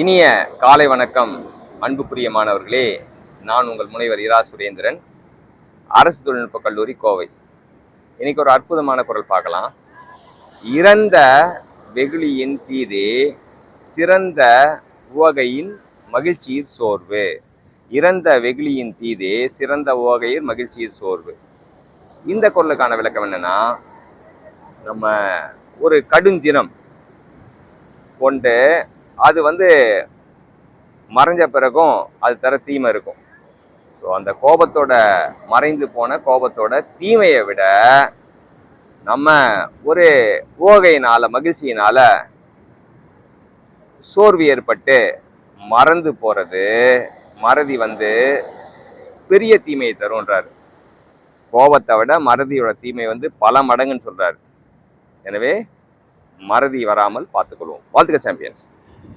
இனிய காலை வணக்கம் அன்புக்குரிய மாணவர்களே. நான் உங்கள் முனைவர் இரா சுரேந்திரன் அரசு தொழில்நுட்ப கல்லூரி கோவை. இன்னைக்கு ஒரு அற்புதமான குரல் பார்க்கலாம். இறந்த வெகுளியின் தீதே சிறந்த உவகையின் மகிழ்ச்சியில் சோர்வு. இறந்த வெகுளியின் தீதே சிறந்த உவகையில் மகிழ்ச்சியில் சோர்வு. இந்த குரலுக்கான விளக்கம் என்னன்னா நம்ம ஒரு கடுஞ்சினம் கொண்டு அது வந்து மறைஞ்ச பிறகும் அது தர தீமை இருக்கும். ஸோ அந்த கோபத்தோட மறைந்து போன கோபத்தோட தீமையை விட நம்ம ஒரு ஓகையினால் மகிழ்ச்சியினால் சோர்வு ஏற்பட்டு மறந்து போகிறது மறதி வந்து பெரிய தீமையை தருன்றார் கோபத்தை விட மறதியோட தீமை வந்து பல மடங்குன்னு சொல்கிறார் எனவே மறதி வராமல் பார்த்துக்கொள்வோம். வாழ்த்துக்க சாம்பியன்ஸ்